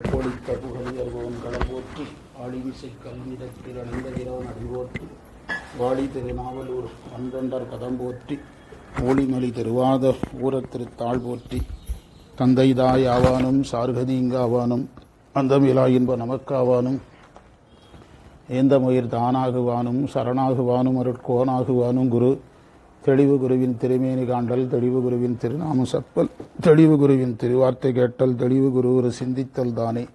கோடித்த புகழியர்வோன் கடம்போற்றி ஆளிமிசை கல்விடத்தில் அணிந்தகிறான் அறிவோற்றி வாலி திருநாவலூர் வந்தொண்டர் பதம் போற்றி ஊழிமலி திருவாத ஊரத் திருத்தாள் போற்றி தந்தைதாய் ஆவானும் சார்கதீங்காவானும் அந்தமிலா இன்ப நமக்காவானும் ஏந்தமயிர் தானாகுவானும் சரணாகுவானும் அருட்கோனாகுவானும் குரு. தெளிவு குருவின் திருமேனி காண்டல் தெளிவு குருவின் திருநாம சப்பல் தெளிவு குருவின் திருவார்த்தை கேட்டல் தெளிவு குரு ஒரு சிந்தித்தல் தானே.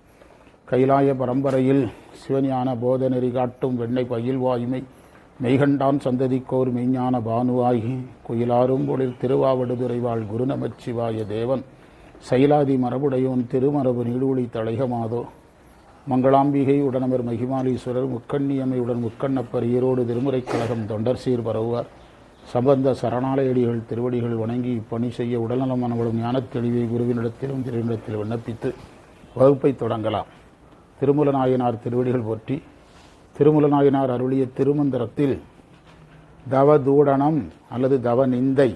கைலாய பரம்பரையில் சிவஞான போத நெறி காட்டும் வெண்ணை பயில் வாய்மை மெய்கண்டான் சந்ததிக்கோர் மெய்ஞான பானுவாகி குயிலாரும் பொழில் திருவாவடுதுறை வாழ் குரு நமச்சிவாய தேவன் சைலாதி மரபுடையோன் திருமரபு நீடூழி தழைகமாதோ மங்களாம்பிகை உடனவர் மகிமாலீஸ்வரர் முக்கண்ணியம்மையுடன் முக்கண்ணப்பர் ஈரோடு திருமுறைக் கழகம் தொண்டர் சீர் பரவுவார். சம்பந்த சரணாலயடிகள் திருவடிகள் வணங்கி இப்பணி செய்ய உடல்நலம் மனவளும் ஞானத் தெளிவை குருவினிடத்திலும் திருவிடத்தில் விண்ணப்பித்து வகுப்பை தொடங்கலாம். திருமுலநாயனார் திருவடிகள் போற்றி திருமுலநாயனார் அருளிய திருமந்திரத்தில் தவதூடனம் அல்லது தவ நிந்தை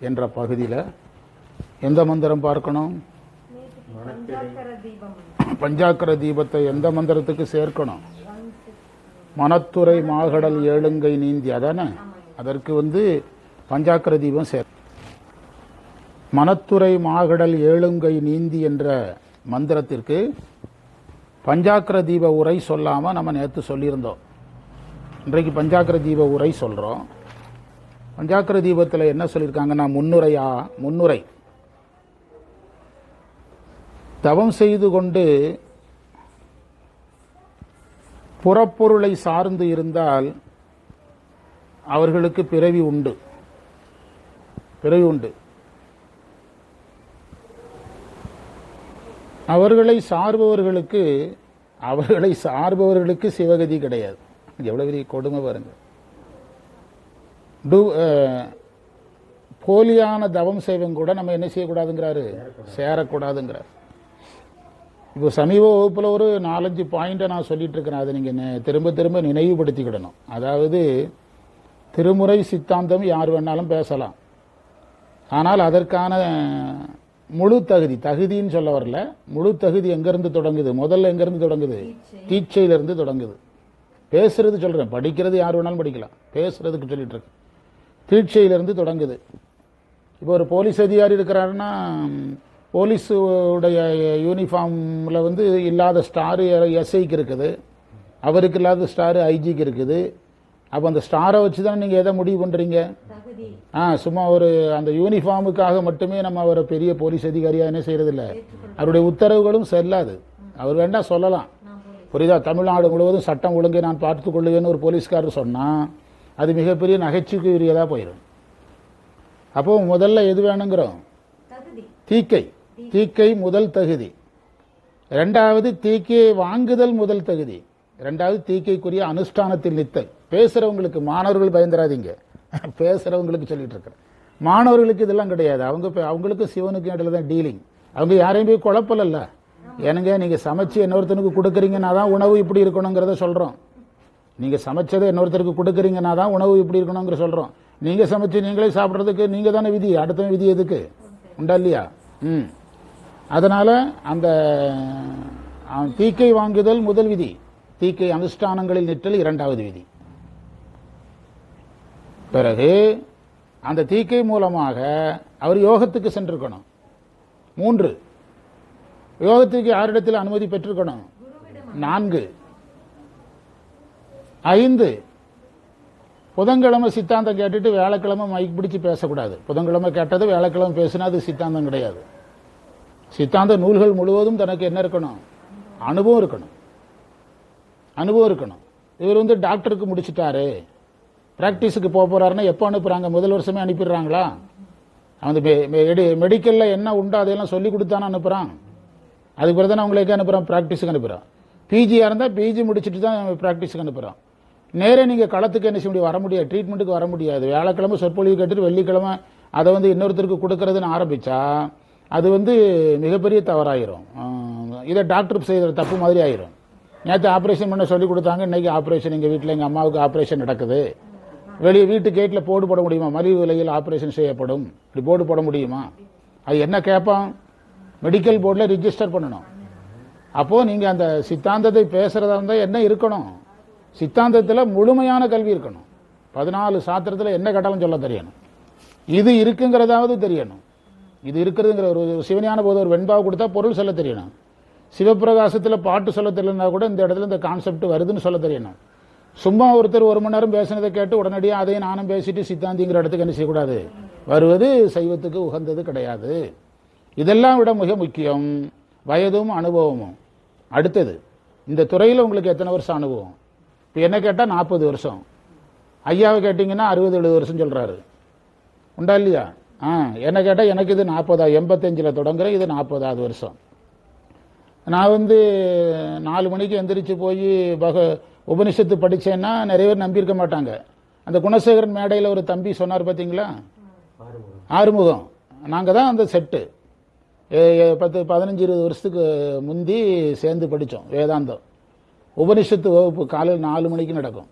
என்ற பகுதியில் எந்த மந்திரம் பார்க்கணும்? பஞ்சாக்கர தீபத்தை எந்த மந்திரத்துக்கு சேர்க்கணும்? மனத்துறை மாகடல் ஏழுங்கை நீந்தி அதானே? அதற்கு வந்து பஞ்சாக்கர தீபம் சேர். மனத்துறை மாகடல் ஏழுங்கை நீந்தி என்ற மந்திரத்திற்கு பஞ்சாக்கர தீப உரை சொல்லாமல் நம்ம நேற்று சொல்லியிருந்தோம். இன்றைக்கு பஞ்சாக்கர தீப உரை சொல்கிறோம் பஞ்சாக்கர தீபத்தில் என்ன சொல்லியிருக்காங்கன்னா முன்னுரையா முன்னுரை. தவம் செய்து கொண்டு புறப்பொருளை சார்ந்து இருந்தால் அவர்களுக்கு பிறவி உண்டு. பிறவி உண்டு. அவர்களை சார்பவர்களுக்கு அவர்களை சார்பவர்களுக்கு சிவகதி கிடையாது. எவ்வளவு பெரிய கொடுமை பாருங்க. டூ போலியான தவம் செய்வங்க கூட நம்ம என்ன செய்யக்கூடாதுங்கிறாரு? சேரக்கூடாதுங்கிறார். இப்போ சமீப வகுப்பில் ஒரு நாலஞ்சு பாயிண்ட்டை நான் சொல்லிட்டு இருக்கிறேன். அதை நீங்கள் திரும்ப திரும்ப நினைவுபடுத்திக்கிடணும். அதாவது திருமுறை சித்தாந்தம் யார் வேணாலும் பேசலாம். ஆனால் அதற்கான முழு தகுதி தகுதின்னு சொல்ல வரல. முழு தகுதி எங்கிருந்து தொடங்குது? முதல்ல எங்கிருந்து தொடங்குது? தீட்சையிலிருந்து தொடங்குது. பேசுறது சொல்றேன். படிக்கிறது யார் வேணாலும் படிக்கலாம். பேசுறதுக்கு சொல்லிட்டு இருக்கேன் தீட்சையிலிருந்து தொடங்குது. இப்போ ஒரு போலீஸ் அதிகாரி இருக்கிறாருன்னா போலீஸ் உடைய யூனிஃபார்மில் வந்து இல்லாத ஸ்டாரு எஸ்ஐக்கு இருக்குது. அவருக்கு இல்லாத ஸ்டாரு ஐஜிக்கு இருக்குது. அப்போ அந்த ஸ்டாரை வச்சு தானே நீங்கள் எதை முடிவு பண்ணுறீங்க ஆ சும்மா ஒரு அந்த யூனிஃபார்முக்காக மட்டுமே நம்ம அவரை பெரிய போலீஸ் அதிகாரியாக என்ன செய்யறதில்ல. அவருடைய உத்தரவுகளும் செல்லாது. அவர் வேண்டாம் சொல்லலாம். புரியுதா? தமிழ்நாடு முழுவதும் சட்டம் ஒழுங்கை நான் பார்த்துக் கொள்ளுவேன்னு ஒரு போலீஸ்காரர் சொன்னா அது மிகப்பெரிய நகைச்சுக்குரியதா போயிடும் அப்போ முதல்ல எது வேணுங்கிறோம்? தீக்கை. தீக்கை முதல் தகுதி. ரெண்டாவது தீக்கையை வாங்குதல் முதல் தகுதி. ரெண்டாவது தீக்கைக்குரிய அனுஷ்டானத்தில் நித்தல். பேசுகிறவங்களுக்கு மாணவர்கள் பயந்துராதீங்க. பேசுகிறவங்களுக்கு சொல்லிட்டு இருக்கிறேன். மாணவர்களுக்கு இதெல்லாம் கிடையாது. அவங்க அவங்களுக்கு சிவனுக்கு இடையில தான் டீலிங் அவங்க யாரையும் போய் குழப்பலல்ல. எனங்க நீங்கள் சமைச்சு இன்னொருத்தனுக்கு கொடுக்குறீங்கன்னா தான் உணவு இப்படி இருக்கணுங்கிறத சொல்கிறோம் நீங்கள் சமைச்சதை இன்னொருத்தருக்கு கொடுக்குறீங்கன்னா தான் உணவு இப்படி இருக்கணுங்கிற சொல்கிறோம் நீங்கள் சமைச்சு நீங்களே சாப்பிட்றதுக்கு நீங்கள் தானே விதி. அடுத்த விதி எதுக்கு? உண்டா இல்லையா? ம். அதனால் அந்த தீக்கை வாங்குதல் முதல் விதி. தீக்கை அனுஷ்டானங்களில் நிற்றல் இரண்டாவது விதி. பிறகு அந்த தீக்கை மூலமாக அவர் யோகத்துக்கு சென்றிருக்கணும். மூன்று. யோகத்துக்கு யாரிடத்தில் அனுமதி பெற்றிருக்கணும்? நான்கு. ஐந்து. புதன்கிழமை சித்தாந்தம் கேட்டுட்டு வேலைக்கிழமை மைக் பிடிச்சு பேசக்கூடாது. புதன்கிழமை கேட்டது வேலைக்கிழமை பேசினா அது சித்தாந்தம் கிடையாது. சித்தாந்த நூல்கள் முழுவதும் தனக்கு என்ன இருக்கணும்? அனுபவம் இருக்கணும். அனுபவம் இருக்கணும். இவர் வந்து டாக்டருக்கு முடிச்சிட்டாரு. ப்ராக்டிஸுக்கு போக போறாருன்னா எப்போ அனுப்புகிறாங்க முதல் வருஷமே அனுப்பிடுறாங்களா? அந்த மெடிக்கலில் என்ன உண்டோ அதையெல்லாம் சொல்லி கொடுத்தானே அனுப்புகிறான் அதுக்கு பிறகு தானே உங்களுக்கு ப்ராக்டிஸுக்கு பிராக்டிஸுக்கு பிஜியாக இருந்தால் பிஜி முடிச்சிட்டு தான் ப்ராக்டிஸுக்கு அனுப்புறான். நேரே நீங்கள் களத்துக்கு என்ன செய்ய முடியும்? வர முடியாது. ட்ரீட்மெண்ட்டுக்கு வர முடியாது. வியாழக்கிழமை சொற்பொழிவு கேட்டுட்டு வெள்ளிக்கிழமை அதை வந்து இன்னொருத்தருக்கு கொடுக்கறதுன்னு ஆரம்பித்தா அது வந்து மிகப்பெரிய தவறாயிரும். இதை டாக்டர் செய்கிற தப்பு மாதிரி ஆயிரும். நேற்று ஆப்ரேஷன் பண்ண சொல்லி கொடுத்தாங்க. இன்றைக்கி ஆப்ரேஷன் எங்கள் வீட்டில் எங்கள் அம்மாவுக்கு ஆப்ரேஷன் நடக்குது. வெளியே வீட்டு கேட்டில் போர்டு போட முடியுமா? மலிவு விலையில் ஆப்ரேஷன் செய்யப்படும். இப்படி போர்டு போட முடியுமா? அது என்ன கேட்பான் மெடிக்கல் போர்டில் ரிஜிஸ்டர் பண்ணணும். அப்போது நீங்கள் அந்த சித்தாந்தத்தை பேசுகிறதா இருந்தால் என்ன இருக்கணும்? சித்தாந்தத்தில் முழுமையான கல்வி இருக்கணும். பதினாலு சாத்திரத்தில் என்ன கேட்டாலும் சொல்ல தெரியணும். இது இருக்குங்கிறதாவது தெரியணும். இது இருக்கிறதுங்கிற ஒரு சிவஞான போது ஒரு வெண்பாவை கொடுத்தா பொருள் சொல்ல தெரியணும். சிவபிரகாசத்தில் பாட்டு சொல்ல தெரியலனா கூட இந்த இடத்துல இந்த கான்செப்ட் வருதுன்னு சொல்ல தெரியணும். சும்மா ஒருத்தர் ஒரு மணி நேரம் பேசினதை கேட்டு உடனடியாக அதையும் நானும் பேசிட்டு சித்தாந்திங்கிற இடத்துக்கு என்ன செய்யக்கூடாது? வருவது சைவத்துக்கு உகந்தது கிடையாது. இதெல்லாம் விட மிக முக்கியம் வயதும் அனுபவமும். அடுத்தது இந்த துறையில் உங்களுக்கு எத்தனை வருஷம் அனுபவம்? இப்போ என்ன கேட்டால் நாற்பது வருஷம். ஐயாவை கேட்டிங்கன்னா அறுபது எழுபது வருஷம் சொல்கிறாரு உண்டா இல்லையா? ஆ என்ன கேட்டால் எனக்கு இது நாற்பதா எண்பத்தஞ்சில் தொடங்குற இது நாற்பதாவது வருஷம். நான் வந்து நாலு மணிக்கு எந்திரிச்சு போய் பக உபனிஷத்து படித்தேன்னா நிறைய பேர் நம்பியிருக்க மாட்டாங்க. அந்த குணசேகரன் மேடையில் ஒரு தம்பி சொன்னார் பார்த்தீங்களா ஆறுமுகம். நாங்கள் தான் அந்த செட்டு பத்து பதினஞ்சு இருபது வருஷத்துக்கு முந்தி சேர்ந்து படித்தோம் வேதாந்தம். உபனிஷத்து வகுப்பு காலையில் நாலு மணிக்கு நடக்கும்.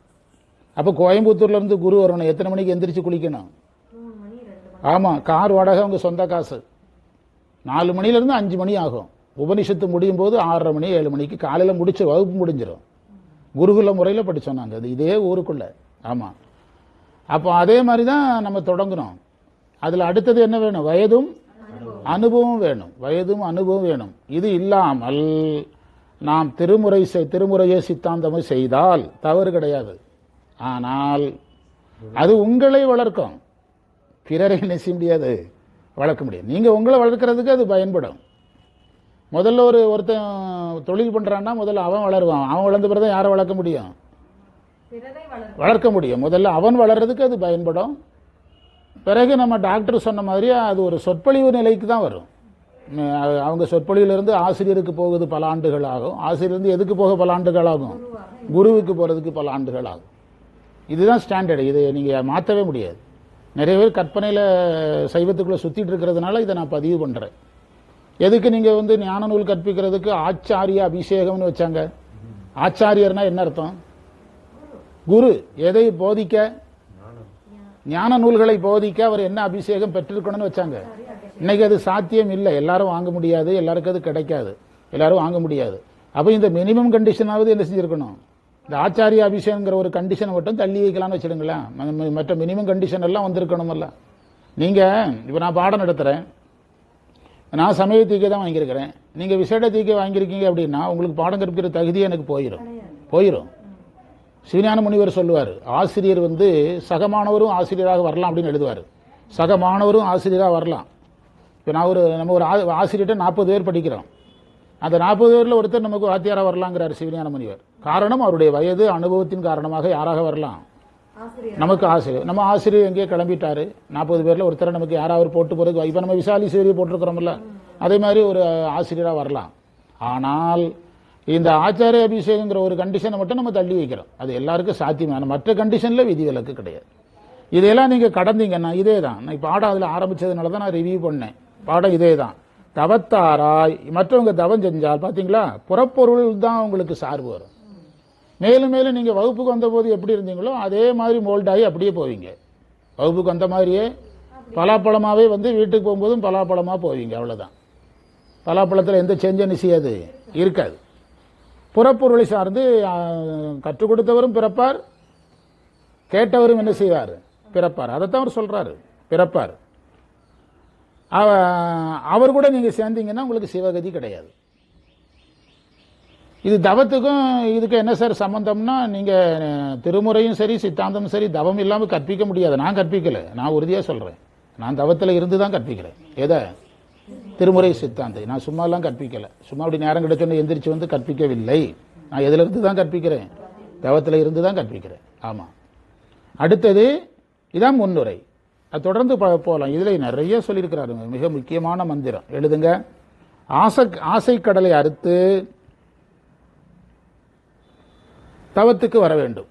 அப்போ கோயம்புத்தூர்ல இருந்து குரு வரணும் எத்தனை மணிக்கு எந்திரிச்சு குளிக்கணும்? ஆமாம் கார் வாடகை அவங்க சொந்த காசு. நாலு மணிலேருந்து அஞ்சு மணி ஆகும். உபனிஷத்து முடியும் போது ஆறரை மணி ஏழு மணிக்கு காலையில் முடிச்ச வகுப்பு முடிஞ்சிடும் குருகுல முறையில் படித்தோம் நாங்கள் அது இதே ஊருக்குள்ள. ஆமாம் அப்போ அதே மாதிரி தான் நம்ம தொடங்கினோம் அதில் அடுத்தது என்ன வேணும்? வயதும் அனுபவம் வேணும். வயதும் அனுபவம் வேணும். இது இல்லாமல் நாம் திருமுறை செய்- திருமுறையை சித்தாந்தமும் செய்தால் தவறு கிடையாது. ஆனால் அது உங்களை வளர்க்கும். பிறரை என்ன செய்ய முடியாது? வளர்க்க முடியும் நீங்கள் உங்களை வளர்க்கறதுக்கு அது பயன்படும். முதல்ல ஒரு ஒருத்தன் தொழில் பண்றான்னா முதல்ல அவன் வளருவான். அவன் வளர்ந்த பிறகு யாரை வளர்க்க முடியும்? வளர்க்க முடியும். முதல்ல அவன் வளர்றதுக்கு அது பயன்படும். பிறகு நம்ம டாக்டர் சொன்ன மாதிரி அது ஒரு சொற்பொழிவு நிலைக்கு தான் வரும். அவங்க சொற்பொழிவிலிருந்து ஆசிரியருக்கு போகுது பல ஆண்டுகள் ஆகும் ஆசிரியர்லேருந்து எதுக்கு போக பல ஆண்டுகள் ஆகும் குருவுக்கு போகிறதுக்கு பல ஆண்டுகள் ஆகும் இதுதான் ஸ்டாண்டர்டு. இதை நீங்கள் மாற்றவே முடியாது. நிறைய பேர் கற்பனையில் சைவத்துக்குள்ளே சுற்றிட்டு இருக்கிறதுனால இதை நான் பதிவு பண்ணுறேன் எதுக்கு நீங்கள் வந்து ஞான நூல் கற்பிக்கிறதுக்கு ஆச்சாரிய அபிஷேகம்னு வச்சாங்க? ஆச்சாரியர்னா என்ன அர்த்தம்? குரு எதை போதிக்க? ஞான நூல்களை போதிக்க அவர் என்ன அபிஷேகம் பெற்றிருக்கணும்னு வச்சாங்க. இன்னைக்கு அது சாத்தியம் இல்லை. எல்லாரும் வாங்க முடியாது. எல்லாருக்கும் அது கிடைக்காது. எல்லாரும் வாங்க முடியாது. அப்போ இந்த மினிமம் கண்டிஷனாவது என்ன செஞ்சிருக்கணும்? இந்த ஆச்சாரிய அபிஷேகங்கிற ஒரு கண்டிஷனை மட்டும் தள்ளி வைக்கலாம்னு வச்சிடுங்களேன் ம- மற்ற மினிமம் கண்டிஷன் எல்லாம் வந்திருக்கணுமல்ல நீங்க இப்போ நான் பாடம் நடத்துறேன். நான் சமய தீக்கை தான் வாங்கியிருக்கிறேன். நீங்க விசேட தீக்கை வாங்கியிருக்கீங்க அப்படின்னா உங்களுக்கு பாடம் கற்பிக்கிற தகுதி எனக்கு போயிடும் போயிடும் சிவஞான முனிவர் சொல்லுவார் ஆசிரியர் வந்து சக மாணவரும் ஆசிரியராக வரலாம் அப்படின்னு எழுதுவார். சக மாணவரும் ஆசிரியராக வரலாம். இப்போ நான் ஒரு நம்ம ஒரு ஆ- ஆசிரியர்கிட்ட நாற்பது பேர் படிக்கிறோம். அந்த நாற்பது பேரில் ஒருத்தர் நமக்கு வாத்தியாராக வரலாங்கிறார் சிவஞான முனிவர். காரணம் அவருடைய வயது அனுபவத்தின் காரணமாக யாராக வரலாம்? நமக்கு ஆசிரியர். நம்ம ஆசிரியர் எங்கேயோ கிளம்பிட்டாரு. நாற்பது பேர்ல ஒருத்தரை நமக்கு யாராவது போட்டு போறது இப்ப நம்ம விசாலி சேரியை போட்டிருக்கிறோம்ல. அதே மாதிரி ஒரு ஆசிரியரா வரலாம். ஆனால் இந்த ஆச்சாரிய அபிஷேகங்கிற ஒரு கண்டிஷனை மட்டும் நம்ம தள்ளி வைக்கிறோம். அது எல்லாருக்கும் சாத்தியமான மற்ற கண்டிஷன்ல விதிவிலக்கு கிடையாது. இதையெல்லாம் நீங்க கடந்தீங்கன்னா இதே தான் நான் பாடம் அதுல ஆரம்பிச்சதுனால தான் நான் ரிவ்யூ பண்ணேன். பாடம் இதே தான் தவத்தாராய் மற்றவங்க தவம் செஞ்சால் பாத்தீங்களா? புறப்பொருள் தான் உங்களுக்கு சார்பு வரும். மேலும் மேலும் நீங்கள் வகுப்புக்கு வந்தபோது எப்படி இருந்தீங்களோ அதே மாதிரி மோல்ட் ஆகி அப்படியே போவீங்க. வகுப்புக்கு வந்த மாதிரியே பலாப்பழமாகவே வந்து வீட்டுக்கு போகும்போதும் பலாப்பழமாக போவீங்க அவ்வளோதான் பலாப்பழத்தில் எந்த சேஞ்சும் செய்யாது இருக்காது. புறப்பொருளை சார்ந்து கற்றுக் கொடுத்தவரும் பிறப்பார் கேட்டவரும் என்ன செய்வார்? பிறப்பார். அதைத்தான் அவர் சொல்கிறாரு பிறப்பார். அவ- அவர் கூட நீங்கள் சேர்ந்தீங்கன்னா உங்களுக்கு சிவகதி கிடையாது. இது தவத்துக்கும் இதுக்கு என்ன சார் சம்பந்தம்னா நீங்க திருமுறையும் சரி சித்தாந்தமும் சரி தவம் இல்லாம கற்பிக்க முடியாது. நான் கற்பிக்கல. நான் உறுதியா சொல்றேன். நான் தவத்துல இருந்து தான் கற்பிக்கிறேன். எதை? திருமுறை சித்தாந்தை. நான் சும்மா எல்லாம் கற்பிக்கல. சும்மா அப்படி நேரம் கிடைச்சோன்னு எந்திரிச்சு வந்து கற்பிக்கவில்லை. நான் எதுல இருந்து தான் கற்பிக்கிறேன்? தவத்துல இருந்து தான் கற்பிக்கிறேன். ஆமா. அடுத்தது இதான் முன்னுரை. அது தொடர்ந்து போகலாம் இதில் இதுல நிறைய சொல்லியிருக்கிறாரு. மிக முக்கியமான மந்திரம். எழுதுங்க. ஆசை ஆசைக்கடலை அறுத்து தவத்துக்கு வர வேண்டும்.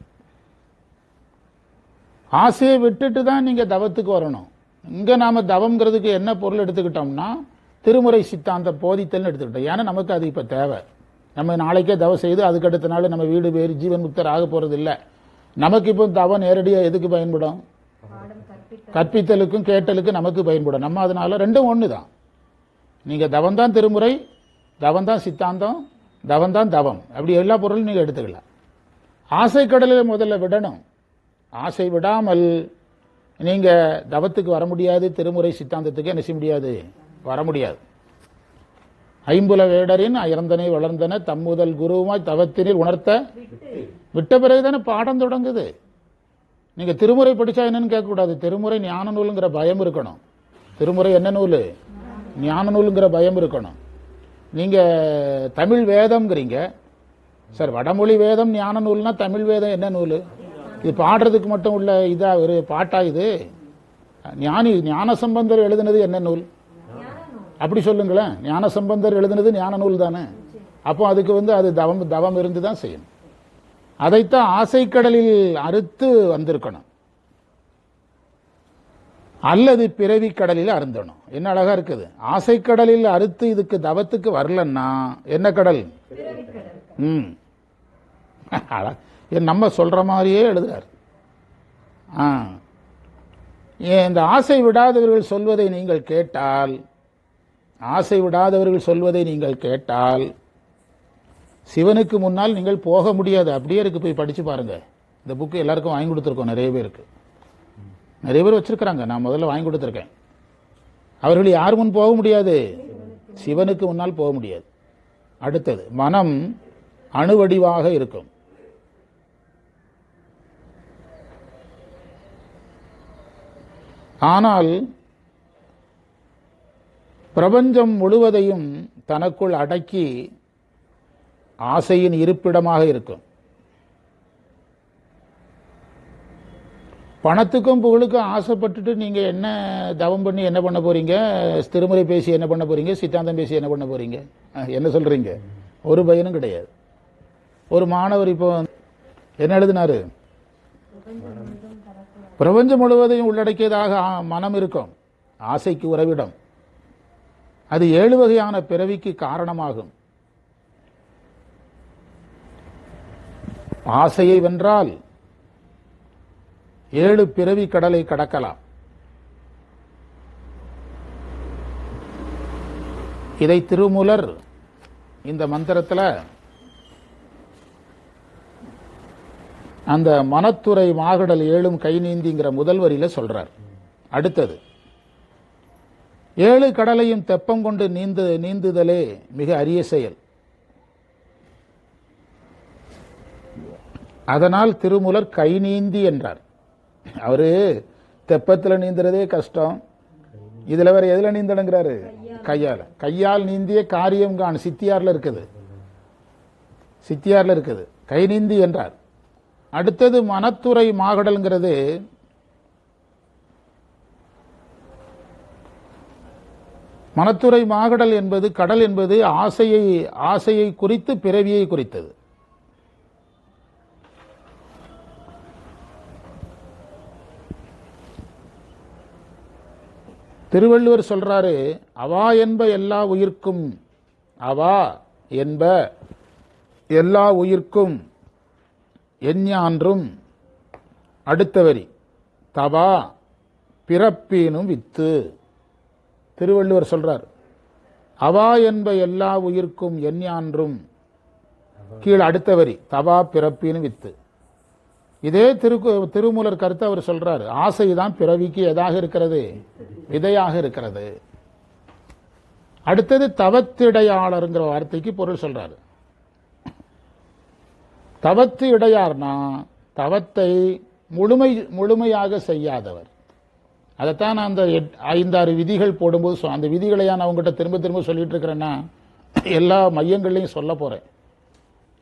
ஆசையை விட்டுட்டு தான் நீங்கள் தவத்துக்கு வரணும். இங்கே நாம் தவங்கிறதுக்கு என்ன பொருள் எடுத்துக்கிட்டோம்னா திருமுறை சித்தாந்த போதித்தல்னு எடுத்துக்கிட்டோம். ஏன்னா நமக்கு அது இப்போ தேவை. நம்ம நாளைக்கே தவம் செய்து அதுக்கு அடுத்த நாள் நம்ம வீடு பேர் ஜீவன் முக்தர் ஆக போகிறது இல்லை நமக்கு இப்போ தவம் நேரடியாக எதுக்கு பயன்படும்? கற்பித்தலுக்கும் கேட்டலுக்கும் நமக்கு பயன்படும். நம்ம அதனால ரெண்டும் ஒன்று தான் நீங்கள் தவம் தான் திருமுறை தவம் தான் சித்தாந்தம் தவம் தான் தவம். அப்படி எல்லா பொருளும் நீங்கள் எடுத்துக்கலாம். ஆசை கடலில் முதல்ல விடணும். ஆசை விடாமல் நீங்கள் தவத்துக்கு வர முடியாது திருமுறை சித்தாந்தத்துக்கு என்ன செய்ய முடியாது. வர முடியாது. ஐம்புல வேடரின் இறந்தனை வளர்ந்தன தம்முதல் குருவுமாய் தவத்தினில் உணர்த்த விட்ட பிறகு தானே பாடம் தொடங்குது. நீங்கள் திருமுறை படித்தா என்னன்னு கேட்கக்கூடாது. திருமுறை ஞான நூலுங்கிற பயம் இருக்கணும். திருமுறை என்ன நூல்? ஞான நூலுங்கிற பயம் இருக்கணும். நீங்கள் தமிழ் வேதம்ங்கிறீங்க. சார் வடமொழி வேதம் ஞான நூல்னா தமிழ் வேதம் என்ன நூல்? இது பாடுறதுக்கு மட்டும் உள்ள இதா ஒரு பாட்டா இது? ஞானி ஞான சம்பந்தர் எழுதுனது என்ன நூல்? அப்படி சொல்லுங்களேன். ஞான சம்பந்தர் எழுதுனது ஞான நூல் தானே? அப்போ அதுக்கு வந்து அது தவம் தவம் இருந்து தான் செய்யணும். அதைத்தான் ஆசைக்கடலில் அறுத்து வந்திருக்கணும். அல்லது பிறவி கடலில் அருந்தணும். என்ன அழகா இருக்குது? ஆசைக்கடலில் அறுத்து இதுக்கு தவத்துக்கு வரலன்னா என்ன கடல்? ம். அழ- நம்ம சொல்கிற மாதிரியே எழுதுகிறார் ஆ. ஏன் இந்த ஆசை விடாதவர்கள் சொல்வதை நீங்கள் கேட்டால் ஆசை விடாதவர்கள் சொல்வதை நீங்கள் கேட்டால் சிவனுக்கு முன்னால் நீங்கள் போக முடியாது. அப்படியே இருக்கு போய் படித்து பாருங்கள் இந்த புக்கு எல்லாருக்கும் வாங்கி கொடுத்துருக்கோம் நிறைய பேருக்கு. நிறைய பேர் வச்சுருக்குறாங்க. நான் முதல்ல வாங்கி கொடுத்துருக்கேன். அவர்கள் யார் முன் போக முடியாது? சிவனுக்கு முன்னால் போக முடியாது. அடுத்தது மனம் அணுவடிவாக இருக்கும். ஆனால் பிரபஞ்சம் முழுவதையும் தனக்குள் அடக்கி ஆசையின் இருப்பிடமாக இருக்கும். பணத்துக்கும் புகழுக்கும் ஆசைப்பட்டுட்டு நீங்க என்ன தவம் பண்ணி என்ன பண்ண போறீங்க? திருமுறை பேசி என்ன பண்ண போறீங்க? சித்தாந்தம் பேசி என்ன பண்ண போறீங்க? என்ன சொல்றீங்க? ஒரு பயனும் கிடையாது. ஒரு மாணவர் இப்போ என்ன எழுதினாரு? பிரபஞ்சம் முழுவதையும் உள்ளடக்கியதாக மனம் இருக்கும். ஆசைக்கு உறவிடம். அது ஏழு வகையான பிறவிக்கு காரணமாகும். ஆசையை வென்றால் ஏழு பிறவி கடலை கடக்கலாம். இதை திருமூலர் இந்த மந்திரத்தில் அந்த மனத்துறை மாகடல் ஏழும் கை நீந்திங்கிற முதல் வரியில சொல்றார். அடுத்தது ஏழு கடலையும் தெப்பம் கொண்டு நீந்து நீந்துதலே மிக அரிய செயல். அதனால் திருமூலர் கை நீந்தி என்றார். அவரு தெப்பத்தில் நீந்துறதே கஷ்டம். இதுல வேற எதுல நீந்தணுங்கிறாரு? கையால். கையால் நீந்திய காரியம் காண் சித்தியார்ல இருக்குது. சித்தியார்ல இருக்குது. கை நீந்தி என்றார். அடுத்தது மனத்துறை மாகடல்ங்கிறது மனத்துறை மாகடல் என்பது கடல் என்பது ஆசையை ஆசையை குறித்து பிறவியை குறித்தது. திருவள்ளுவர் சொல்றாரு அவா என்ப எல்லா உயிர்க்கும் அவா என்ப எல்லா உயிர்க்கும் எஞ்ஞான்றும் அடுத்த வரி தவா பிறப்பீனும் வித்து. திருவள்ளுவர் சொல்றார் அவா என்ப எல்லா உயிர்க்கும் எஞ்ஞான்றும் கீழே அடுத்த வரி தவா பிறப்பீனும் வித்து. இதே திரு திருமூலர் கருத்தை அவர் சொல்றாரு ஆசைதான் பிறவிக்கு எதாக இருக்கிறது? விதையாக இருக்கிறது. அடுத்தது தவத்திடையாளருங்கிற வார்த்தைக்கு பொருள் சொல்றாரு. தவத்து இடையார்னா தவத்தை முழுமை முழுமையாக செய்யாதவர். அதைத்தான் நான் அந்த எட்- ஐந்தாறு விதிகள் போடும்போது அந்த விதிகளை நான் உங்ககிட்ட திரும்ப திரும்ப சொல்லிட்டு இருக்கிறேன்னா எல்லா மையங்கள்லையும் சொல்ல போறேன்.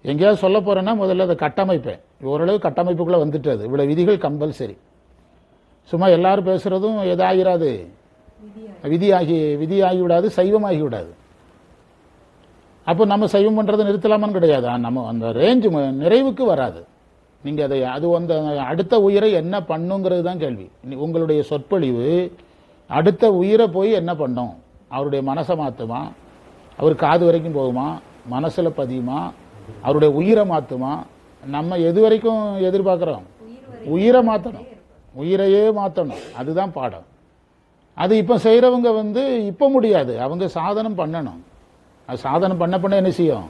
எங்கேயாவது சொல்ல போறேன்னா முதல்ல அதை கட்டமைப்பேன். ஓரளவு கட்டமைப்புக்குள்ள வந்துட்டது. இவ்வளவு விதிகள் கம்பல்சரி. சும்மா எல்லாரும் பேசுறதும் எதாகிறாது விதியாகி. விதியாகி விடாது சைவமாகி விடாது அப்போ நம்ம சைவம் பண்றதை நிறுத்தலாமான்னு கிடையாது. ஆ, நம்ம அந்த ரேஞ்சு நிறைவுக்கு வராது. நீங்கள் அதை அது அந்த அடுத்த உயிரை என்ன பண்ணுங்கிறது தான் கேள்வி. உங்களுடைய சொற்பொழிவு அடுத்த உயிரை போய் என்ன பண்ணும்? அவருடைய மனசை மாற்றுமா அவர் காது வரைக்கும் போகுமா? மனசில் பதியுமா? அவருடைய உயிரை மாற்றுமா நம்ம எது வரைக்கும் எதிர்பார்க்குறோம்? உயிரை மாற்றணும் உயிரையே மாற்றணும் அதுதான் பாடம். அது இப்போ செய்கிறவங்க வந்து இப்போ முடியாது. அவங்க சாதனம் பண்ணணும். அது சாதனை பண்ண பண்ண என்ன செய்யும்?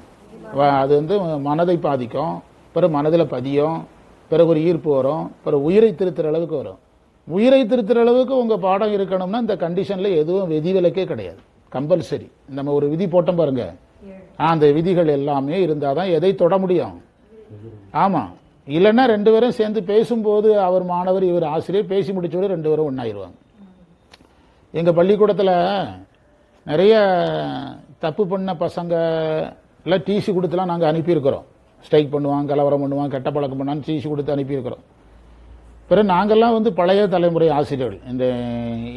அது வந்து மனதை பாதிக்கும் பிறகு மனதில் பதியும் பிறகு ஒரு ஈர்ப்பு வரும் பிறகு உயிரை திருத்துற அளவுக்கு வரும். உயிரை திருத்துற அளவுக்கு உங்கள் பாடம் இருக்கணும்னா இந்த கண்டிஷனில் எதுவும் விதிவிலக்கே கிடையாது. கம்பல்சரி நம்ம ஒரு விதி போட்டோம் பாருங்க. அந்த விதிகள் எல்லாமே இருந்தால் தான் எதை தொட முடியும்? ஆமாம் இல்லைன்னா ரெண்டு பேரும் சேர்ந்து பேசும்போது அவர் மாணவர் இவர் ஆசிரியர் பேசி முடிச்சோட ரெண்டு பேரும் ஒன்னாயிருவாங்க எங்கள் பள்ளிக்கூடத்தில் நிறைய தப்பு பண்ண பசங்க டிசி கொடுத்துலாம் நாங்கள் அனுப்பியிருக்கிறோம். ஸ்ட்ரைக் பண்ணுவான் கலவரம் பண்ணுவான் கெட்ட பழக்கம் பண்ணான்னு டிசி கொடுத்து அனுப்பியிருக்கிறோம். பிறகு நாங்கள்லாம் வந்து பழைய தலைமுறை ஆசிரியர்கள். இந்த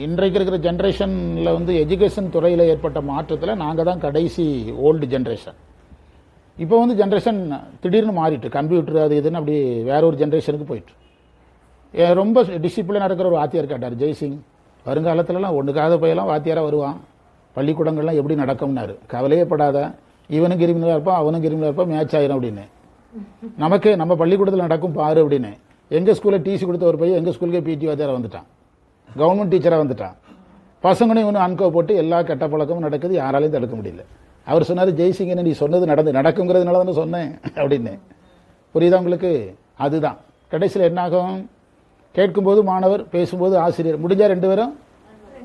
இன்றைக்கு இருக்கிற ஜென்ரேஷனில் வந்து எஜுகேஷன் துறையில் ஏற்பட்ட மாற்றத்தில் நாங்கள் தான் கடைசி ஓல்டு ஜென்ரேஷன் இப்போ வந்து ஜென்ரேஷன் திடீர்னு மாறிட்டு கம்ப்யூட்டர் அது இதுன்னு அப்படி வேற ஒரு ஜென்ரேஷனுக்கு போயிட்டு. ஏ, ரொம்ப டிசிப்ளினாக இருக்கிற ஒரு வாத்தியார் கேட்டார் ஜெய்சிங் வருங்காலத்துலலாம் ஒன்றுக்காத போயெல்லாம் வாத்தியாராக வருவான். பள்ளிக்கூடங்கள்லாம் எப்படி நடக்கும்னாரு. கவலையே படாத. இவனும் கிரிமினலாக இருப்பான் அவனும் கிரிமினலாக இருப்பான் மேட்ச் ஆயிரும் அப்படின்னு. நமக்கு நம்ம பள்ளிக்கூடத்தில் நடக்கும் பாரு அப்படின்னு. எங்கள் ஸ்கூலில் டிசி கொடுத்த ஒரு பையன் எங்கள் ஸ்கூலுக்கே பிடி வாத்தியாராக வந்துட்டான். கவர்மெண்ட் டீச்சராக வந்துட்டான். பசங்களையும் இவனும் அன்கோ போட்டு எல்லா கெட்ட பழக்கமும் நடக்குது யாராலையும் தடுக்க முடியல. அவர் சொன்னார் ஜெய்சிங்கன்னு நீ சொன்னது நடந்து நடக்குங்கிறதுனால தானே சொன்னேன் அப்படின்னு. புரியுதா உங்களுக்கு? அதுதான். கடைசியில் என்னாகும் கேட்கும்போது மாணவர் பேசும்போது ஆசிரியர். முடிஞ்சால் ரெண்டு பேரும்?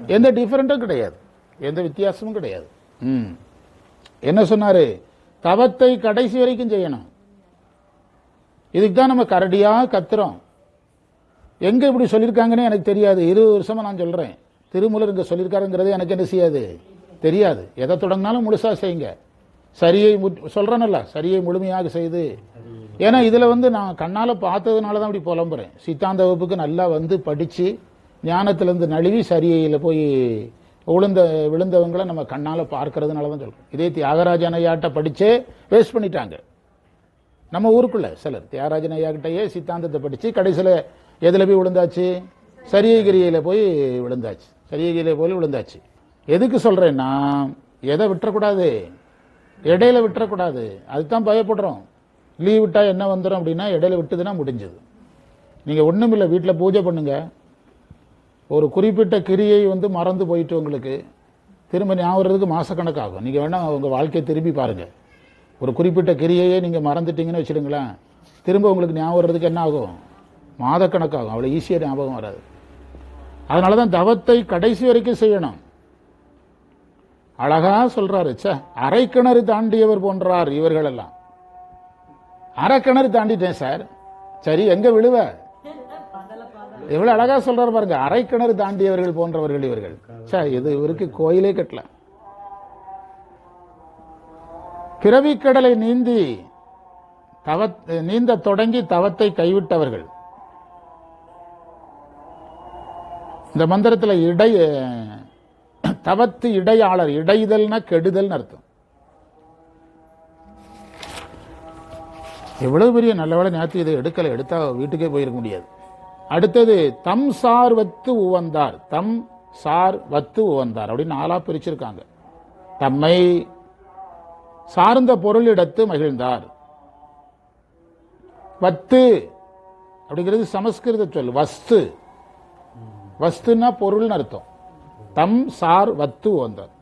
எந்த டிஃப்ரெண்ட்டும் கிடையாது. எந்த வித்தியாசமும் கிடையாது. ம். என்ன சொன்னாரு? தவத்தை கடைசி வரைக்கும் செய்யணும். இதுக்கு தான் நம்ம கரடியா கத்துறோம். எங்க இப்படி சொல்லியிருக்காங்கன்னு எனக்கு தெரியாது. இருபது வருஷமா நான் சொல்றேன். திருமூலர் இங்க சொல்லியிருக்காருங்கிறது எனக்கு என்ன செய்யாது? தெரியாது. எதை தொடங்கினாலும் முழுசா செய்யுங்க. சரியை சொல்றேன்ல சரியை முழுமையாக செய்து. ஏன்னா இதுல வந்து நான் கண்ணால பார்த்ததுனால தான் இப்படி புலம்புறேன். சித்தாந்த வகுப்புக்கு நல்லா வந்து படிச்சு ஞானத்திலிருந்து நழுவி சரியையில போய் விழுந்த விழுந்தவங்களை நம்ம கண்ணால் பார்க்கறதுனால தான் சொல்றோம். இதே தியாகராஜன் ஐயாட்ட படித்தே வேஸ்ட் பண்ணிட்டாங்க. நம்ம ஊருக்குள்ள சிலர். தியாகராஜன் ஐயா கிட்டயே சித்தாந்தத்தை படித்து கடைசியில் எதில் போய் விழுந்தாச்சு? சரியகிரியில் போய் விழுந்தாச்சு. சரியகிரியில் போய் விழுந்தாச்சு. எதுக்கு சொல்கிறேன்னா எதை விட்டுறக்கூடாது? இடையில விட்டுறக்கூடாது. அதுதான் பயப்படுறோம். லீவ் விட்டால் என்ன வந்துடும் அப்படின்னா இடையில விட்டுதுன்னா முடிஞ்சது. நீங்கள் ஒன்றும் இல்லை வீட்டில் பூஜை பண்ணுங்கள் ஒரு குறிப்பிட்ட கிரியை வந்து மறந்து போயிட்டு உங்களுக்கு திரும்ப ஞாபகம் மாதக்கணக்காகும் நீங்கள் வேணால் உங்கள் வாழ்க்கையை திரும்பி பாருங்கள் ஒரு குறிப்பிட்ட கிரியையே நீங்கள் மறந்துட்டீங்கன்னு வச்சிடுங்களேன் திரும்ப உங்களுக்கு ஞாபகம் வர்றதுக்கு என்ன ஆகும்? மாதக்கணக்காகும். அவ்வளோ ஈஸியாக ஞாபகம் வராது. அதனால தான் தவத்தை கடைசி வரைக்கும் செய்யணும். அழகாக சொல்கிறாரு சே அரை கிணறு தாண்டியவர் போன்றார் இவர்களெல்லாம். அரைக்கிணறு தாண்டிட்டேன் சார். சரி எங்கே விழுவ? எவ்வளவு அழகா சொல்றாரு பாருங்க. அரை கிணறு தாண்டியவர்கள் போன்றவர்கள் இவர்கள். சார் இது இவருக்கு கோயிலே கட்டல. பிறவிக்கடலை நீந்தி தவ நீந்த தொடங்கி தவத்தை கைவிட்டவர்கள். இந்த மந்திரத்துல இடை தவத்து இடையாளர் இடைதல்னா கெடுதல்னு அர்த்தம். எவ்வளவு பெரிய நல்ல வேலை நேற்று இதை எடுக்கலை எடுத்தா வீட்டுக்கே போயிருக்க முடியாது. அடுத்தது தம் சார் வத்து உவந்தார். தம் சார் வத்து உவந்தார். அப்படின்னு நாலா பிரிச்சிருக்காங்க. தம்மை சார்ந்த பொருளிடத்து மகிழ்ந்தார். வத்து அப்படிங்கிறது சமஸ்கிருத சொல். வஸ்து. வஸ்துன்னா பொருள்னு அர்த்தம். தம் சார் வத்து உவந்தார்.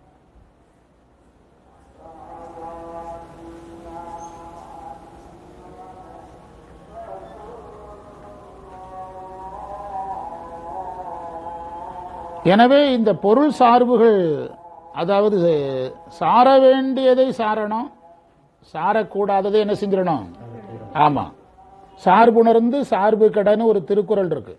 எனவே இந்த பொருள் சார்புகள் அதாவது சார வேண்டியதை சாரணும் சாரக்கூடாததை என்ன செஞ்சிடணும்? ஆமா. சார்புணர்ந்து சார்பு கடன் ஒரு திருக்குறள் இருக்கு.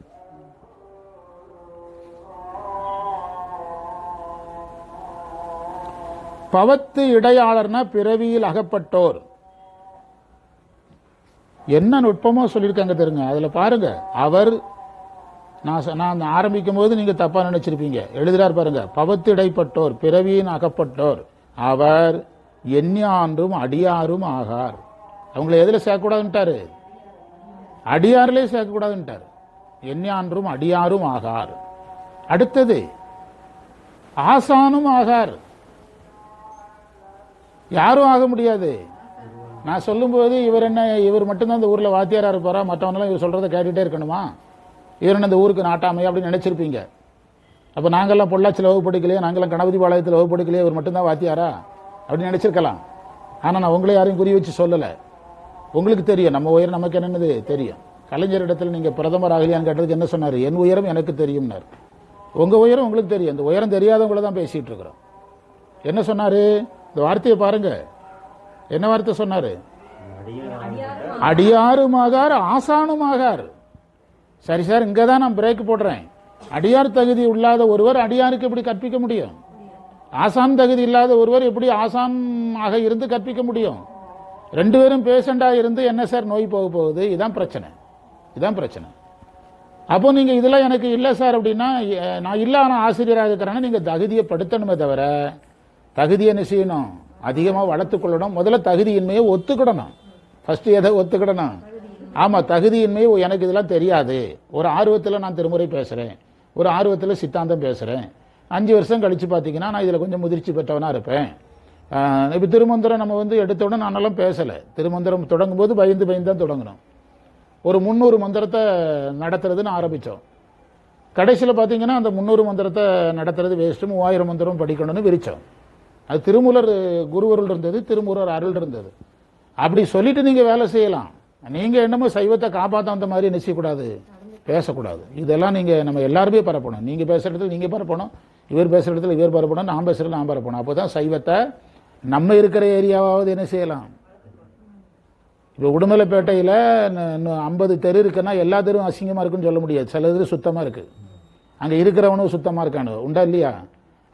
பவத்து இடையாளர்னா பிறவியில் அகப்பட்டோர். என்ன நுட்பமோ சொல்லியிருக்காங்க தெரியுங்க. அதுல பாருங்க. அவர் நான் நான் ஆரம்பிக்கும் போது நீங்க தப்பா நினைச்சிருப்பீங்க. எழுதுறார் பாருங்க பவத்து இடைப்பட்டோர் பிறவியின் அகப்பட்டோர் அவர் எண்ணியான்றும் அடியாரும் ஆகார். அவங்கள எதில் சேர்க்கக்கூடாதுன்ட்டாரு? அடியாரிலே சேர்க்கக்கூடாதுன்ட்டார். எண்ணியான்றும் அடியாரும் ஆகார். அடுத்தது ஆசானும் ஆகார். யாரும் ஆக முடியாது. நான் சொல்லும்போது இவர் என்ன இவர் மட்டும்தான் இந்த ஊரில் வாத்தியாராக இருப்பாரா? மற்றவங்களாம் இவர் சொல்றதை கேட்டுகிட்டே இருக்கணுமா? இவர் இந்த ஊருக்கு நாட்டாமை அப்படின்னு நினைச்சிருப்பீங்க. அப்ப நாங்கெல்லாம் பொள்ளாச்சியில் வகுப்பு படிக்கலையே நாங்கெல்லாம் கணபதி பாளையத்தில் வகுப்பு படிக்கலையே இவர் மட்டும்தான் வாத்தியாரா? அப்படின்னு நினைச்சிருக்கலாம். ஆனால் நான் உங்களை யாரையும் குறி வச்சு சொல்லலை. உங்களுக்கு தெரியும் நம்ம உயரம் நமக்கு என்னன்னு தெரியும். கலைஞர் இடத்துல நீங்கள் பிரதமர் ஆகலையான்னு கேட்டதுக்கு என்ன சொன்னார்? என் உயரம் எனக்கு தெரியும்னார். உங்கள் உயரம் உங்களுக்கு தெரியும். இந்த உயரம் தெரியாதவங்கள தான் பேசிகிட்டு இருக்கிறோம். என்ன சொன்னார்? இந்த வார்த்தையை பாருங்க. என்ன வார்த்தை சொன்னார்? அடியாரும் அடியாருமாகார் ஆசானுமாகார். சரி சார் இங்கே தான் நான் பிரேக் போடுறேன். அடியார் தகுதி இல்லாத ஒருவர் அடியாருக்கு எப்படி கற்பிக்க முடியும்? ஆசாம் தகுதி இல்லாத ஒருவர் எப்படி ஆசாம் ஆக இருந்து கற்பிக்க முடியும்? ரெண்டு பேரும் பேஷண்டாக இருந்து என்ன சார் நோய் போக போகுது? இதான் பிரச்சனை. இதான் பிரச்சனை. அப்போ நீங்கள் இதெல்லாம் எனக்கு இல்லை சார் அப்படின்னா நான் இல்லை ஆனால் ஆசிரியராக இருக்கிறேன்னா நீங்கள் தகுதியை படுத்தணுமே தவிர தகுதியை என்ன செய்யணும்? அதிகமாக வளர்த்துக்கொள்ளணும் முதல்ல தகுதியின்மையை ஒத்துக்கிடணும். ஃபஸ்ட்டு எதை ஒத்துக்கிடணும்? ஆமாம் தகுதியின்மை எனக்கு இதெல்லாம் தெரியாது. ஒரு ஆர்வத்தில் நான் திருமுறை பேசுகிறேன் ஒரு ஆர்வத்தில் சித்தாந்தம் பேசுகிறேன் அஞ்சு வருஷம் கழித்து பார்த்தீங்கன்னா நான் இதில் கொஞ்சம் முதிர்ச்சி பெற்றவனாக இருப்பேன். இப்போ திருமந்திரம் நம்ம வந்து எடுத்தவுடனே நானெல்லாம் பேசலை. திருமந்திரம் தொடங்கும் போது பயந்து பயந்து தான் தொடங்கணும். ஒரு முந்நூறு மந்திரத்தை நடத்துறதுன்னு ஆரம்பித்தோம் கடைசியில் பார்த்தீங்கன்னா அந்த முந்நூறு மந்திரத்தை நடத்துறது வேஸ்ட்டு மூவாயிரம் மந்திரம் படிக்கணும்னு விரித்தோம் அது திருமூலர் குருவருள் இருந்தது திருமூலர் அருள் இருந்தது. அப்படி சொல்லிட்டு நீங்கள் வேலை செய்யலாம். நீங்கள் என்னமோ சைவத்தை காப்பாற்ற வந்த மாதிரி நிச்சயக்கூடாது பேசக்கூடாது. இதெல்லாம் நீங்கள் நம்ம எல்லாருமே பரப்பணும். நீங்கள் பேசுகிற இடத்துல நீங்கள் பரப்பணும். இவர் பேசுகிற இடத்துல இவர் பரப்பணும். நான் பேசுகிறது நான் பரப்பணும். அப்போ தான் சைவத்தை நம்ம இருக்கிற ஏரியாவாவது என்ன செய்யலாம்? இப்போ உடுமலைப்பேட்டையில் இன்னும் ஐம்பது தெரு இருக்குன்னா எல்லா தெருவும் அசிங்கமாக இருக்குன்னு சொல்ல முடியாது. சில தெரு சுத்தமாக இருக்குது அங்கே இருக்கிறவனும் சுத்தமாக இருக்கானு. உண்டா இல்லையா?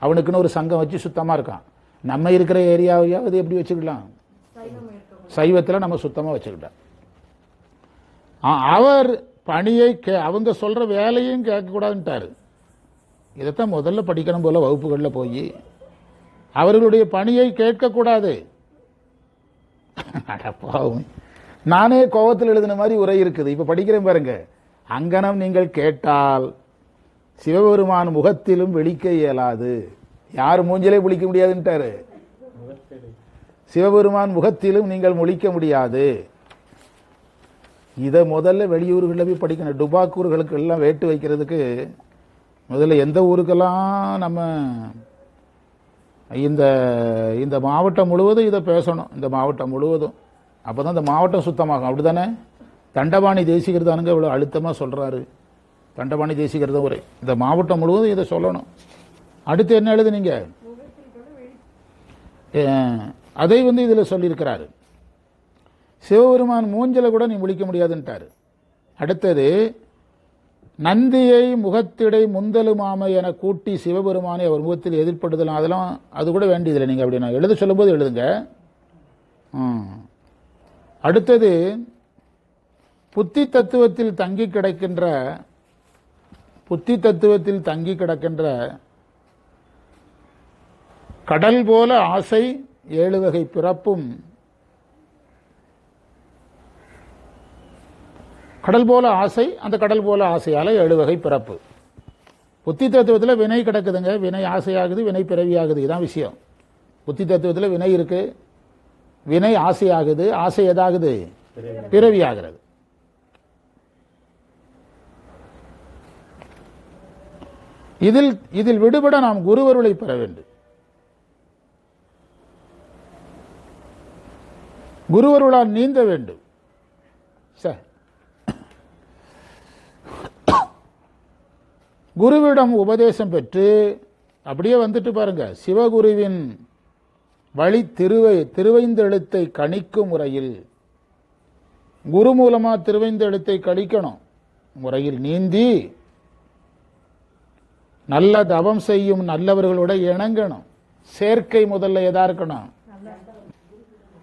அவனுக்குன்னு ஒரு சங்கம் வச்சு சுத்தமாக இருக்கான். நம்ம இருக்கிற ஏரியாவையாவது எப்படி வச்சுக்கலாம்? சைவத்தில் நம்ம சுத்தமாக வச்சுக்கிட்டோம் அவர் பணியை கே அவங்க சொல்கிற வேலையும் கேட்கக்கூடாதுன்ட்டாரு. இதைத்தான் முதல்ல படிக்கணும் போல் வகுப்புகளில் போய் அவர்களுடைய பணியை கேட்கக்கூடாது. அட பாவம். நானே கோபத்தில் எழுதின மாதிரி உரை இருக்குது. இப்போ படிக்கிறேன் பாருங்க. அங்கனம் நீங்கள் கேட்டால் சிவபெருமான் முகத்திலும் வெளிக்க இயலாது. யார் மூஞ்சிலே முழிக்க முடியாதுன்ட்டாரு. சிவபெருமான் முகத்திலும் நீங்கள் முழிக்க முடியாது. இதை முதல்ல வெளியூர்களில் போய் படிக்கணும். டுபாக்கூர்களுக்கு எல்லாம் வேட்டு வைக்கிறதுக்கு முதல்ல எந்த ஊருக்கெல்லாம் நம்ம இந்த இந்த மாவட்டம் முழுவதும் இதை பேசணும். இந்த மாவட்டம் முழுவதும். அப்போ தான் இந்த மாவட்டம் சுத்தமாகும். அப்படி தானே தண்டபாணி தேசிகர்தானுங்க இவ்வளோ அழுத்தமாக சொல்கிறாரு தண்டபாணி தேசிகர்தான் ஒரு. இந்த மாவட்டம் முழுவதும் இதை சொல்லணும். அடுத்து என்ன எழுதுனீங்க? நீங்கள் அதை வந்து இதில் சொல்லியிருக்கிறாரு. சிவபெருமான் மூஞ்சலை கூட நீ முழிக்க முடியாதுன்ட்டார். அடுத்தது நந்தியை முகத்திடை முந்தலுமாமை என கூட்டி சிவபெருமானை அவர் முகத்தில் எதிர்ப்படுதலாம் அதெல்லாம் அது கூட வேண்டியதில்லை நீங்கள் அப்படி நான் எழுத சொல்லும்போது எழுதுங்க. அடுத்தது புத்தி தத்துவத்தில் தங்கி கிடக்கின்ற புத்தி தத்துவத்தில் தங்கி கிடக்கின்ற கடல் போல ஆசை ஏழு வகை பிறப்பும் கடல் போல ஆசை அந்த கடல் போல ஆசையால ஏழு வகை பிறப்பு. புத்தி தத்துவத்தில் வினை கிடக்குதுங்க. வினை ஆசையாகுது வினை பிறவியாகுது. இதான் விஷயம். புத்தி தத்துவத்தில் வினை இருக்கு. வினை ஆசையாகுது. ஆசை எதாகுது? பிறவியாகிறது. இதில் இதில் விடுபட நாம் குருவருளை பெற வேண்டும். குருவருளால் நீந்த வேண்டும். சரி குருவிடம் உபதேசம் பெற்று அப்படியே வந்துட்டு பாருங்க சிவகுருவின் வழி திருவை திருவைந்தெழுத்தை கணிக்கும் முறையில் குரு மூலமாக திருவைந்தெழுத்தை கழிக்கணும் முறையில் நீந்தி நல்ல தவம் செய்யும் நல்லவர்களோட இணங்கணும். சேர்க்கை முதல்ல எதா இருக்கணும்?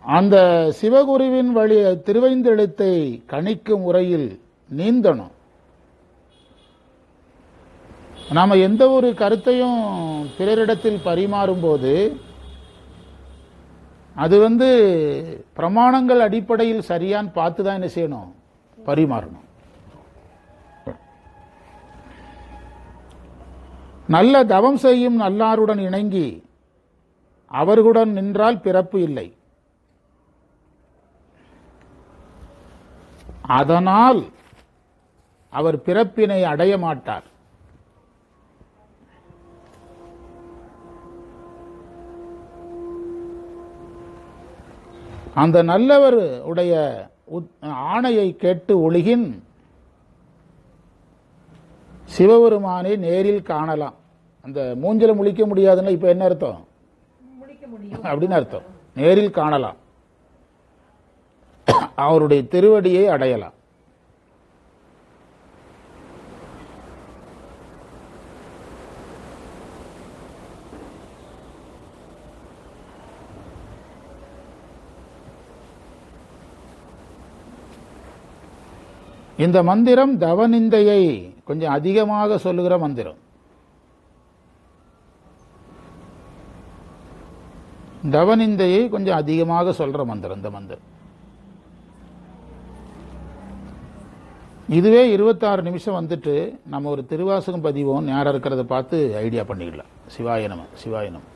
அந்த சிவகுருவின் வழி திருவைந்தெழுத்தை கணிக்கும் முறையில் நீந்தணும். நாம் எந்த ஒரு கருத்தையும் பிறரிடத்தில் பரிமாறும்போது அது வந்து பிரமாணங்கள் அடிப்படையில் சரியான்னு பார்த்து தான் என்ன செய்யணும்? பரிமாறணும். நல்ல தவம் செய்யும் நல்லாருடன் இணங்கி அவர்களுடன் நின்றால் பிறப்பு இல்லை. அதனால் அவர் பிறப்பினை அடைய மாட்டார். அந்த நல்லவர் உடைய ஆணையை கேட்டு ஒழுகின் சிவபெருமானை நேரில் காணலாம். அந்த மூஞ்சில முழிக்க முடியாதுன்னா இப்ப என்ன அர்த்தம்? அப்படின்னு அர்த்தம். நேரில் காணலாம். அவருடைய திருவடியை அடையலாம். இந்த மந்திரம் தவநிந்தையை கொஞ்சம் அதிகமாக சொல்லுகிற மந்திரம். தவநிந்தையை கொஞ்சம் அதிகமாக சொல்ற மந்திரம் இந்த மந்திரம். இதுவே இருபத்தாறு நிமிஷம் வந்துட்டு நம்ம ஒரு திருவாசகம் பதிவோம் நேரம் இருக்கிறத பார்த்து ஐடியா பண்ணிக்கலாம். சிவாயனம் சிவாயனம்